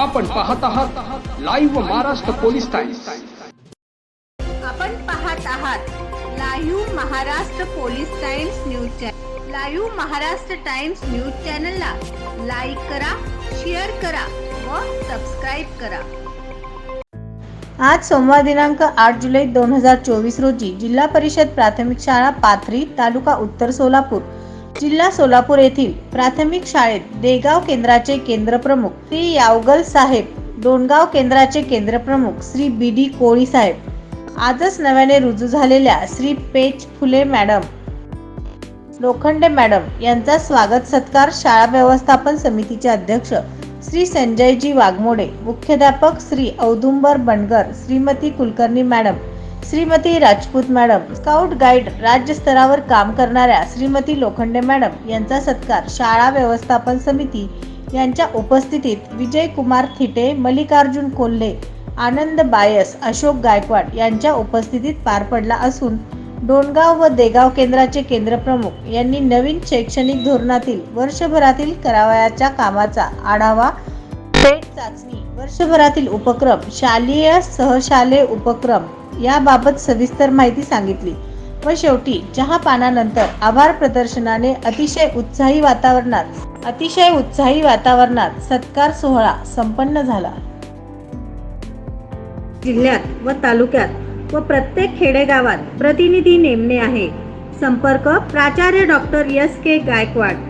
आपण पाहत आहात लाईव्ह महाराष्ट्र पोलीस टाइम्स आपण पाहत आहात live Maharashtra police Times news channel live Maharashtra Times news चॅनलला लाईक करा शेअर करा व सबस्क्राईब करा. आज सोमवार दिनांक आठ जुलै दोन हजार चोवीस रोजी जिल्हा परिषद प्राथमिक शाळा पाथरी तालुका उत्तर सोलापूर जिल्हा सोलापूर येथील प्राथमिक शाळेत देगाव केंद्राचे केंद्रप्रमुख श्री यावगल साहेब दोनगाव केंद्राचे केंद्रप्रमुख श्री बी डी कोळी साहेब. आजच नव्याने रुजू झालेल्या श्री पेच फुले मॅडम लोखंडे मॅडम यांचा स्वागत सत्कार शाळा व्यवस्थापन समितीचे अध्यक्ष श्री संजयजी वाघमोडे मुख्याध्यापक Shri Audumbar Bangar Shrimati Kulkarni madam Shrimati Rajput madam scout guide राज्य स्तरावर काम करणाऱ्या श्रीमती लोखंडे मॅडम यांचा सत्कार शाळा व्यवस्थापन समिती यांच्या उपस्थितीत विजय कुमार थिटे मल्लिकार्जुन कोल्हे आनंद बायस अशोक गायकवाड यांच्या उपस्थितीत पार पडला असून डोणगाव व देगाव केंद्राचे केंद्रप्रमुख यांनी नवीन शैक्षणिक धोरणातील वर्षभरातील करावयाच्या कामाचा आढावा पेट चाचणी वर्षभरातील उपक्रम शालेय सहशालेय उपक्रम याबाबत सविस्तर माहिती सांगितली. व शेवटी चहा पानानंतर आभार प्रदर्शनाने अतिशय उत्साही वातावरणात अतिशय उत्साही वातावरणात सत्कार सोहळा संपन्न झाला. जिल्ह्यात व तालुक्यात व प्रत्येक खेडेगावात प्रतिनिधी नेमणे आहे. संपर्क प्राचार्य doctor S K Gaikwad.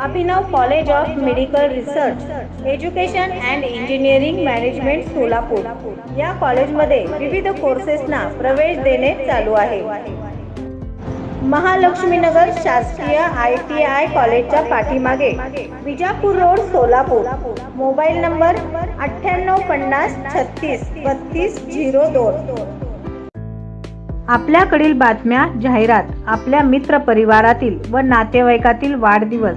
Abhinav college of medical research education and engineering management Solapur. या कॉलेजमध्ये विविध कोर्सेसना प्रवेश देणे चालू आहे. महालक्ष्मीनगर शासकीय आय टी आय कॉलेजच्या पाठीमागे Vijapur road Solapur. Mobile number अठ्ठ्याण्णव पन्नास छत्तीस बत्तीस झिरो दोन. आपल्याकडील बातम्या जाहिरात आपल्या मित्र परिवारातील व नातेवाईकातील वाढदिवस